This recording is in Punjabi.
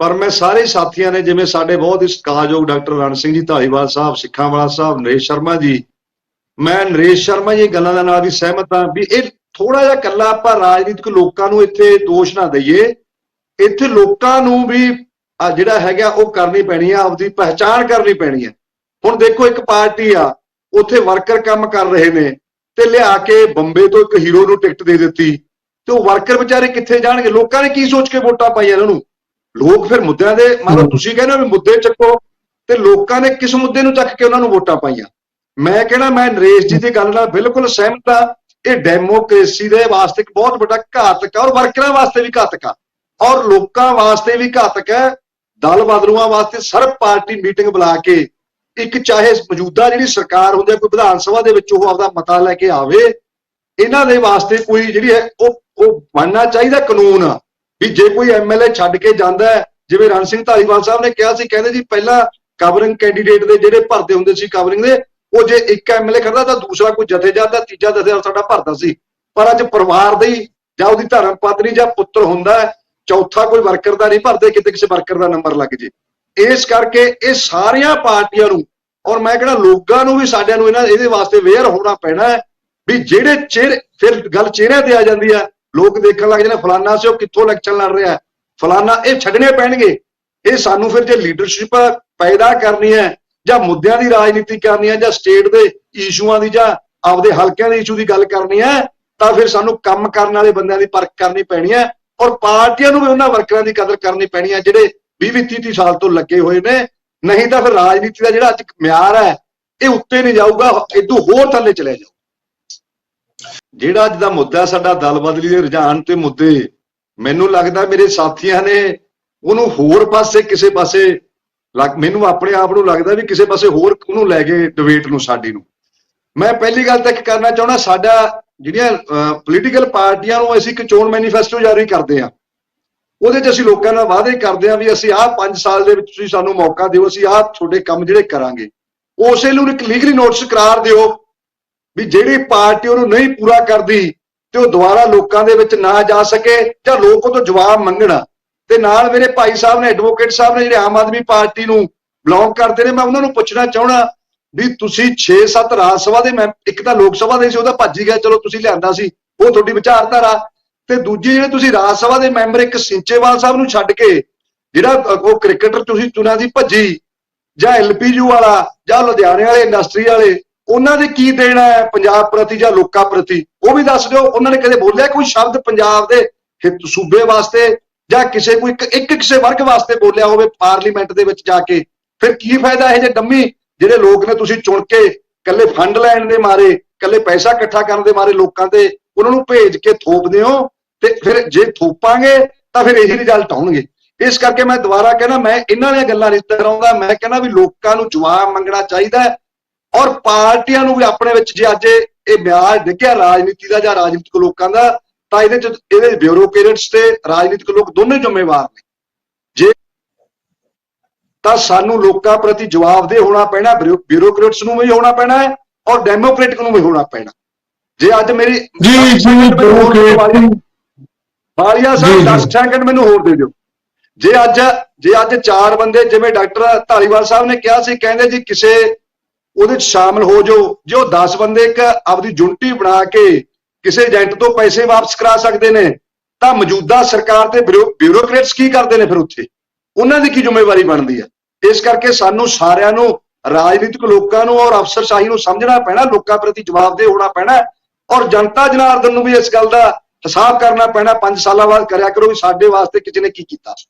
ਪਰ ਮੈਂ ਸਾਰੇ ਸਾਥੀਆਂ ਨੇ, ਜਿਵੇਂ ਸਾਡੇ ਬਹੁਤ ਹੀ ਸਤਿਕਾਰਯੋਗ ਡਾਕਟਰ ਰਣ ਸਿੰਘ ਜੀ, ਧਾਲੀਵਾਲ ਸਾਹਿਬ ਸਿੱਖਾਂ ਵਾਲਾ ਸਾਹਿਬ, ਨਰੇਸ਼ ਸ਼ਰਮਾ ਜੀ, ਮੈਂ ਨਰੇਸ਼ ਸ਼ਰਮਾ ਜੀ ਗੱਲਾਂ ਦੇ ਨਾਲ ਵੀ ਸਹਿਮਤ ਹਾਂ ਵੀ ਇਹ ਥੋੜਾ ਜਿਹਾ ਕੱਲਾ ਆਪਾਂ ਰਾਜਨੀਤਿਕ ਲੋਕਾਂ ਨੂੰ ਇੱਥੇ ਦੋਸ਼ ਨਾ ਦਈਏ। ਇੱਥੇ ਲੋਕਾਂ ਨੂੰ ਵੀ ਜਿਹੜਾ ਹੈਗਾ ਉਹ ਕਰਨੀ ਪੈਣੀ ਆ, ਆਪਦੀ ਪਹਿਚਾਣ ਕਰਨੀ ਪੈਣੀ ਹੈ ਹੁਣ ਦੇਖੋ ਇੱਕ ਪਾਰਟੀ ਆ, ਉੱਥੇ ਵਰਕਰ ਕੰਮ ਕਰ ਰਹੇ ਨੇ ਤੇ ਲਿਆ ਕੇ ਬੰਬੇ ਤੋਂ ਇੱਕ ਹੀਰੋ ਨੂੰ ਟਿਕਟ ਦੇ ਦਿੱਤੀ ਤੇ ਉਹ ਵਰਕਰ ਵਿਚਾਰੇ ਕਿੱਥੇ ਜਾਣਗੇ? ਲੋਕਾਂ ਨੇ ਕੀ ਸੋਚ ਕੇ ਵੋਟਾਂ ਪਾਈਆਂ ਇਹਨਾਂ ਨੂੰ ਲੋਕ ਫਿਰ ਮੁੱਦਿਆਂ ਦੇ ਮੰਨ ਲਓ ਤੁਸੀਂ ਕਹਿੰਦੇ ਹੋ ਵੀ ਮੁੱਦੇ ਚੱਕੋ ਤੇ ਲੋਕਾਂ ਨੇ ਕਿਸ ਮੁੱਦੇ ਨੂੰ ਚੱਕ ਕੇ ਉਹਨਾਂ ਨੂੰ ਵੋਟਾਂ ਪਾਈਆਂ? ਮੈਂ ਕਹਿੰਦਾ ਮੈਂ ਨਰੇਸ਼ ਜੀ ਦੀ ਗੱਲ ਨਾਲ ਬਿਲਕੁਲ ਸਹਿਮਤ ਆ ਇਹ ਡੈਮੋਕ੍ਰੇਸੀ ਦੇ ਵਾਸਤੇ ਇੱਕ ਬਹੁਤ ਵੱਡਾ ਘਾਤਕ ਆ ਔਰ ਵਰਕਰਾਂ ਵਾਸਤੇ ਵੀ ਘਾਤਕ ਆ। ਔਰ ਲੋਕਾਂ ਵਾਸਤੇ ਵੀ ਘਾਤਕ ਹੈ। ਦਲ ਬਦਲੂਆਂ ਵਾਸਤੇ ਸਰਬ ਪਾਰਟੀ ਮੀਟਿੰਗ ਬੁਲਾ ਕੇ ਇੱਕ ਚਾਹੇ ਮੌਜੂਦਾ ਜਿਹੜੀ ਸਰਕਾਰ ਹੁੰਦੀ ਹੈ ਕੋਈ ਵਿਧਾਨ ਸਭਾ ਦੇ ਵਿੱਚ ਉਹ ਆਪਦਾ ਮਤਾ ਲੈ ਕੇ ਆਵੇ ਇਹਨਾਂ ਦੇ ਵਾਸਤੇ ਕੋਈ ਜਿਹੜੀ ਹੈ ਉਹ ਉਹ ਬਣਨਾ ਚਾਹੀਦਾ ਕਾਨੂੰਨ ਵੀ ਜੇ ਕੋਈ ਐਮਐਲਏ ਛੱਡ ਕੇ ਜਾਂਦਾ ਹੈ, ਜਿਵੇਂ ਰਣ ਸਿੰਘ ਧਾਲੀਵਾਲ ਸਾਹਿਬ ਨੇ ਕਿਹਾ ਸੀ, ਕਹਿੰਦੇ ਜੀ ਪਹਿਲਾਂ ਕਵਰਿੰਗ ਕੈਂਡੀਡੇਟ ਦੇ ਜਿਹੜੇ ਭਰਦੇ ਹੁੰਦੇ ਸੀ ਕਵਰਿੰਗ ਦੇ, ਉਹ ਜੇ ਇੱਕ ਐਮਐਲਏ ਖੜਦਾ ਤਾਂ ਦੂਸਰਾ ਕੋਈ ਜਥੇਦਾਰ ਦਾ, ਤੀਜਾ ਜਥੇਦਾਰ ਸਾਡਾ ਭਰਦਾ ਸੀ। ਪਰ ਅੱਜ ਪਰਿਵਾਰ ਦੀ ਜਾਂ ਉਹਦੀ ਧਰਮ ਪਤਨੀ ਜਾਂ ਪੁੱਤਰ ਹੁੰਦਾ ਚੌਥਾ ਕੋਈ ਵਰਕਰ ਦਾ ਨਹੀਂ ਭਰਦੇ, ਕਿਤੇ ਕਿਸੇ ਵਰਕਰ ਦਾ ਨੰਬਰ ਲੱਗ ਜੇ। ਇਸ ਕਰਕੇ ਇਹ ਸਾਰੀਆਂ ਪਾਰਟੀਆਂ ਨੂੰ ਔਰ ਮੈਂ ਕਹਿੰਦਾ ਲੋਕਾਂ ਨੂੰ ਵੀ ਸਾਡਿਆਂ ਨੂੰ ਇਹਨਾਂ, ਇਹਦੇ ਵਾਸਤੇ ਅਵੇਅਰ ਹੋਣਾ ਪੈਣਾ ਹੈ ਵੀ ਜਿਹੜੇ ਚਿਹਰੇ, ਫਿਰ ਗੱਲ ਚਿਹਰਿਆਂ ਤੇ ਆ ਜਾਂਦੀ ਆ ਲੋਕ ਦੇਖਣ ਲੱਗ ਜਾਂਦੇ, ਫਲਾਨਾ ਸੀ ਉਹ ਕਿੱਥੋਂ ਇਲੈਕਸ਼ਨ ਲੜ ਰਿਹਾ ਫਲਾਨਾ, ਇਹ ਛੱਡਣੇ ਪੈਣਗੇ। ਇਹ ਸਾਨੂੰ ਫਿਰ ਜੇ ਲੀਡਰਸ਼ਿਪ ਪੈਦਾ ਕਰਨੀ ਹੈ, ਜਾਂ ਮੁੱਦਿਆਂ ਦੀ ਰਾਜਨੀਤੀ ਕਰਨੀ ਹੈ, ਜਾਂ ਸਟੇਟ ਦੇ ਇਸ਼ੂਆਂ ਦੀ, ਜਾਂ ਆਪਦੇ ਹਲਕਿਆਂ ਦੇ ਇਸ਼ੂ ਦੀ ਗੱਲ ਕਰਨੀ ਹੈ, ਤਾਂ ਫਿਰ ਸਾਨੂੰ ਕੰਮ ਕਰਨ ਵਾਲੇ ਬੰਦਿਆਂ ਦੀ ਪਰਖ ਕਰਨੀ ਪੈਣੀ ਹੈ, ਔਰ ਪਾਰਟੀਆਂ ਨੂੰ ਵੀ ਉਹਨਾਂ ਵਰਕਰਾਂ ਦੀ ਕਦਰ ਕਰਨੀ ਪੈਣੀ ਹੈ, ਜਿਹੜੇ 20 30 ਸਾਲ ਤੋਂ ਲੱਗੇ ਹੋਏ ਨੇ। ਨਹੀਂ ਤਾਂ ਫਿਰ ਰਾਜਨੀਤੀ ਦਾ ਜਿਹੜਾ ਅੱਜ ਮਿਆਰ ਹੈ, ਇਹ ਉੱਤੇ ਨਹੀਂ ਜਾਊਗਾ ਇਦੋਂ ਹੋਰ ਥੱਲੇ ਚਲੇ ਜਾਊਗਾ। ਜਿਹੜਾ ਅੱਜ ਦਾ ਮੁੱਦਾ ਸਾਡਾ ਦਲ ਬਦਲੀ ਦੇ ਰੁਝਾਨ ਤੇ ਮੁੱਦੇ, ਮੈਨੂੰ ਲੱਗਦਾ ਮੇਰੇ ਸਾਥੀਆਂ ਨੇ ਉਹਨੂੰ ਹੋਰ ਪਾਸੇ, ਕਿਸੇ ਪਾਸੇ ਲੱਗ- ਮੈਨੂੰ ਆਪਣੇ ਆਪ ਨੂੰ ਲੱਗਦਾ ਵੀ ਕਿਸੇ ਪਾਸੇ ਹੋਰ ਉਹਨੂੰ ਲੈ ਗਏ ਡਿਬੇਟ ਨੂੰ, ਸਾਡੀ ਨੂੰ। ਮੈਂ ਪਹਿਲੀ ਗੱਲ ਤਾਂ ਇੱਕ ਕਰਨਾ ਚਾਹੁੰਦਾ, ਸਾਡਾ ਜਿਹੜੀਆਂ ਪੋਲੀਟੀਕਲ ਪਾਰਟੀਆਂ ਨੂੰ ਅਸੀਂ ਇੱਕ ਚੋਣ ਮੈਨੀਫੈਸਟੋ ਜਾਰੀ ਕਰਦੇ ਆ ਉਹਦੇ 'ਚ ਅਸੀਂ ਲੋਕਾਂ ਨਾਲ ਵਾਅਦੇ ਕਰਦੇ ਆ ਵੀ ਅਸੀਂ ਆਹ 5 ਸਾਲ ਦੇ ਵਿੱਚ ਤੁਸੀਂ ਸਾਨੂੰ ਮੌਕਾ ਦਿਓ, ਅਸੀਂ ਆਹ ਤੁਹਾਡੇ ਕੰਮ ਜਿਹੜੇ ਕਰਾਂਗੇ। ਉਸੇ ਨੂੰ ਇੱਕ ਲੀਗਲੀ ਨੋਟਿਸ ਕਰਾਰ ਦਿਓ। ਵੀ ਜਿਹੜੀ ਪਾਰਟੀ ਉਹਨੂੰ ਨਹੀਂ ਪੂਰਾ ਕਰਦੀ ਤੇ ਉਹ ਦੁਬਾਰਾ ਲੋਕਾਂ ਦੇ ਵਿੱਚ ਨਾ ਜਾ ਸਕੇ ਜਾਂ ਲੋਕ ਉਹ ਤੋਂ ਜਵਾਬ ਮੰਗਣ। ਤੇ ਨਾਲ ਮੇਰੇ ਭਾਈ ਸਾਹਿਬ ਨੇ ਐਡਵੋਕੇਟ ਸਾਹਿਬ ਨੇ ਜਿਹੜੇ ਆਮ ਆਦਮੀ ਪਾਰਟੀ ਨੂੰ ਬਿਲੋਂਗ ਕਰਦੇ ਨੇ, ਮੈਂ ਉਹਨਾਂ ਨੂੰ ਪੁੱਛਣਾ ਚਾਹਣਾ ਵੀ ਤੁਸੀਂ 6-7 ਰਾਜ ਸਭਾ ਦੇ ਮੈਂ ਇੱਕ ਤਾਂ ਲੋਕ ਸਭਾ ਦੇ ਸੀ, ਉਹਦਾ ਭੱਜ ਹੀ ਗਿਆ, ਚਲੋ ਤੁਸੀਂ ਲਿਆਂਦਾ ਸੀ, ਉਹ ਤੁਹਾਡੀ ਵਿਚਾਰਧਾਰਾ। ਤੇ ਦੂਜੀ ਜਿਹੜੇ ਤੁਸੀਂ ਰਾਜ ਸਭਾ ਦੇ ਮੈਂਬਰ, ਇੱਕ ਸਿੰਚੇਵਾਲ ਸਾਹਿਬ ਨੂੰ ਛੱਡ ਕੇ, ਜਿਹੜਾ ਉਹ ਕ੍ਰਿਕਟਰ ਤੁਸੀਂ ਚੁਣਿਆ ਸੀ, ਭੱਜੀ, ਜਾਂ ਐਲਪੀਯੂ ਵਾਲਾ, ਜਾਂ ਲੁਧਿਆਣੇ ਵਾਲੇ, ਇੰਡਸਟਰੀ ਵਾਲੇ ਉਹਨਾਂ ਦੇ ਕੀ ਦੇਣਾ ਹੈ ਪੰਜਾਬ ਪ੍ਰਤੀ ਜਾਂ ਲੋਕਾਂ ਪ੍ਰਤੀ? ਉਹ ਵੀ ਦੱਸ ਦਿਓ। ਉਹਨਾਂ ਨੇ ਕਦੇ ਬੋਲਿਆ ਕੋਈ ਸ਼ਬਦ ਪੰਜਾਬ ਦੇ ਹਿੱਤ ਸੂਬੇ ਵਾਸਤੇ ਜਾਂ ਕਿਸੇ ਕੋਈ ਇੱਕ ਕਿਸੇ ਵਰਗ ਵਾਸਤੇ ਬੋਲਿਆ ਹੋਵੇ ਪਾਰਲੀਮੈਂਟ ਦੇ ਵਿੱਚ ਜਾ ਕੇ? ਫਿਰ ਕੀ ਫਾਇਦਾ ਇਹ ਜੇ ਡੰਮੀ ਜਿਹੜੇ ਲੋਕ ਨੇ ਤੁਸੀਂ ਚੁਣ ਕੇ ਕੱਲੇ ਫੰਡ ਲੈਣ ਦੇ ਮਾਰੇ ਕੱਲੇ ਪੈਸਾ ਇਕੱਠਾ ਕਰਨ ਦੇ ਮਾਰੇ ਲੋਕਾਂ ਤੇ ਉਹਨਾਂ ਨੂੰ ਭੇਜ ਕੇ ਥੋਪਦੇ ਹੋ ਤੇ ਫਿਰ ਜੇ ਥੋਪਾਂਗੇ ਤਾਂ ਫਿਰ ਇਹੀ ਰਿਜ਼ਲਟ ਆਉਣਗੇ। ਇਸ ਕਰਕੇ ਮੈਂ ਦੁਬਾਰਾ ਕਹਿੰਦਾ, ਮੈਂ ਇਹਨਾਂ ਦੀਆਂ ਗੱਲਾਂ ਨਹੀਂ ਕਰਾਉਂਦਾ, ਮੈਂ ਕਹਿੰਦਾ ਵੀ ਲੋਕਾਂ ਨੂੰ ਜਵਾਬ ਮੰਗਣਾ ਚਾਹੀਦਾ ਔਰ ਪਾਰਟੀਆਂ ਨੂੰ ਵੀ ਆਪਣੇ ਵਿੱਚ ਜੇ ਅੱਜ ਇਹ ਮਿਆਰ ਡਿੱਗਿਆ ਰਾਜਨੀਤੀ ਦਾ ਜਾਂ ਰਾਜਨੀਤਿਕ ਲੋਕਾਂ ਦਾ ਤਾਂ ਇਹਦੇ ਚ ਇਹਦੇ ਬਿਊਰੋਕਰੇਟਸ ਤੇ ਰਾਜਨੀਤਿਕ ਲੋਕ ਦੋਨੇ ਜ਼ਿੰਮੇਵਾਰ ਨੇ। ਜੇ ਤਾਂ ਸਾਨੂੰ ਲੋਕਾਂ ਪ੍ਰਤੀ ਜਵਾਬਦੇਹ ਹੋਣਾ ਪੈਣਾ ਬਿਊਰੋ- ਬਿਊਰੋਕਰੇਟਸ ਨੂੰ ਵੀ ਹੋਣਾ ਪੈਣਾ ਹੈ ਔਰ ਡੈਮੋਕ੍ਰੈਟਿਕ ਨੂੰ ਵੀ ਹੋਣਾ ਪੈਣਾ। ਜੇ ਅੱਜ ਮੇਰੀ ਜੀ ਜੀ ਬਿਊਰੋਕਰੇਟ ਵਾਲੀਆ ਜੀ, ਸਾਹਿਬ ਜੀ। 10 ਸੈਕਿੰਡ ਮੈਨੂੰ ਹੋਰ ਦੇ ਦਿਓ। ਜੇ ਅੱਜ ਜੇ ਅੱਜ ਚਾਰ ਬੰਦੇ ਜਿਵੇਂ ਡਾਕਟਰ ਧਾਲੀਵਾਲ ਸਾਹਿਬ ਨੇ ਕਿਹਾ ਸੀ ਕਹਿੰਦੇ ਜੀ ਕਿਸੇ ਉਹਦੇ ਚ ਸ਼ਾਮਲ ਹੋ ਜਾਓ। ਜੇ ਉਹ 10 ਬੰਦੇ ਇੱਕ ਆਪਦੀ ਜੁਨਟੀ ਬਣਾ ਕੇ ਕਿਸੇ ਏਜੰਟ ਤੋਂ ਪੈਸੇ ਵਾਪਸ ਕਰਾ ਸਕਦੇ ਨੇ, ਤਾਂ ਮੌਜੂਦਾ ਸਰਕਾਰ ਤੇ ਬਿਊਰੋ- ਬਿਊਰੋਕਰੇਟਸ ਕੀ ਕਰਦੇ ਨੇ ਫਿਰ ਉੱਥੇ? ਉਹਨਾਂ ਦੀ ਕੀ ਜ਼ਿੰਮੇਵਾਰੀ ਬਣਦੀ ਹੈ? ਇਸ ਕਰਕੇ ਸਾਨੂੰ ਸਾਰਿਆਂ ਨੂੰ, ਰਾਜਨੀਤਿਕ ਲੋਕਾਂ ਨੂੰ ਔਰ ਅਫਸਰਸ਼ਾਹੀ ਨੂੰ ਸਮਝਣਾ ਪੈਣਾ, ਲੋਕਾਂ ਪ੍ਰਤੀ ਜਵਾਬਦੇਹ ਹੋਣਾ ਪੈਣਾ, ਔਰ ਜਨਤਾ ਜਨਾਰਦਨ ਨੂੰ ਵੀ ਇਸ ਗੱਲ ਦਾ ਹਿਸਾਬ ਕਰਨਾ ਪੈਣਾ 5 ਸਾਲਾਂ ਬਾਅਦ ਕਰਿਆ ਕਰੋ ਵੀ ਸਾਡੇ ਵਾਸਤੇ ਕਿਸੇ ਨੇ ਕੀ ਕੀਤਾ।